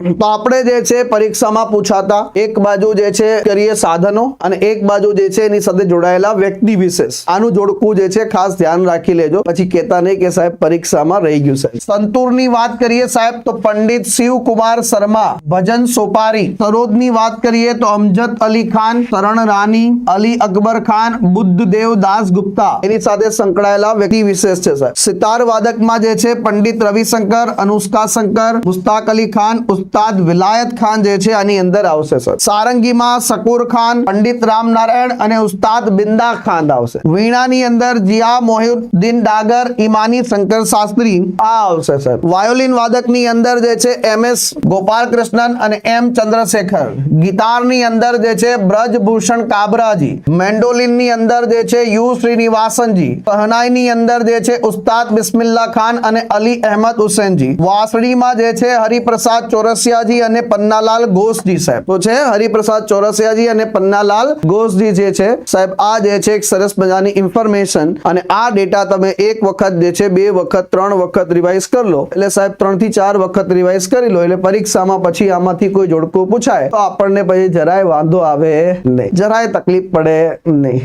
તો આપણે જે છે પરીક્ષામાં પૂછાતા, એક બાજુ જે છે કરીએ સાધનો અને એક બાજુ જે છે એની સાથે જોડાયેલા વ્યક્તિ વિશેષ. આનું જોડકું જે છે ખાસ ધ્યાન રાખી લેજો. પછી કહેતા નહીં કે સાહેબ પરીક્ષામાં રહી ગયું સાહેબ સંતૂરની વાત કરીએ સાહેબ, તો પંડિત શિવકુમાર શર્મા, ભજન સોપારી. સરોદની વાત કરીએ તો અમજદ અલી ખાન, શરણ રાની, અલી અકબર ખાન, બુદ્ધદેવ દાસ ગુપ્તા. એની સાથે સંકળાયેલા વ્યક્તિ વિશેષ છે સાહેબ. સિતાર વાદકમાં જે છે પંડિત રવિશંકર, અનુષ્કા શંકર, મુસ્તાક અલી ખાન ઉસ્તાદ વિલાયત ખાન જે છે આની અંદર આવશે, સર. સારંગીમાં શકુર ખાન, પંડિત રામનારાયણ અને ઉસ્તાદ બિંદા ખાન આવશે. વીણાની અંદર જિયા મોહિઉદ્દીન ડાગર, ઈમાની શંકર શાસ્ત્રી આ આવશે, સર. વાયોલિન વાદકની અંદર જે છે એમ એસ ગોપાલ કૃષ્ણન અને એમ ચંદ્રશેખર. ગિટારની અંદર જે છે બ્રજભૂષણ કાબરાજી. મેન્ડોલિનની અંદર જે છે યુ શ્રીનિવાસનજી. શહનાઈની અંદર જે છે ઉસ્તાદ બિસ્મિલ્લા ખાન અને અલી અહેમદ હુસેનજી. વાંસળીમાં જે છે હરિપ્રસાદ ચોરસિયાજી અને પન્નાલાલ ઘોષજી સાહેબ. તો છે હરિપ્રસાદ ચોરસિયાજી અને પન્નાલાલ ઘોષજી જે છે, સાહેબ, આ જે છે એક સરસ મજાની ઇન્ફોર્મેશન અને આ ડેટા તમે એક વખત જે છે, બે વખત, ત્રણ વખત રિવાઇઝ કરી લો. એટલે સાહેબ ત્રણથી ચાર વખત રિવાઇઝ કરી લો, એટલે પરીક્ષામાં પછી આમાંથી કોઈ જોડકું પૂછાય. તો આપણને પછી જરાય વાંધો આવે નહીં. જરાય તકલીફ પડે નહીં.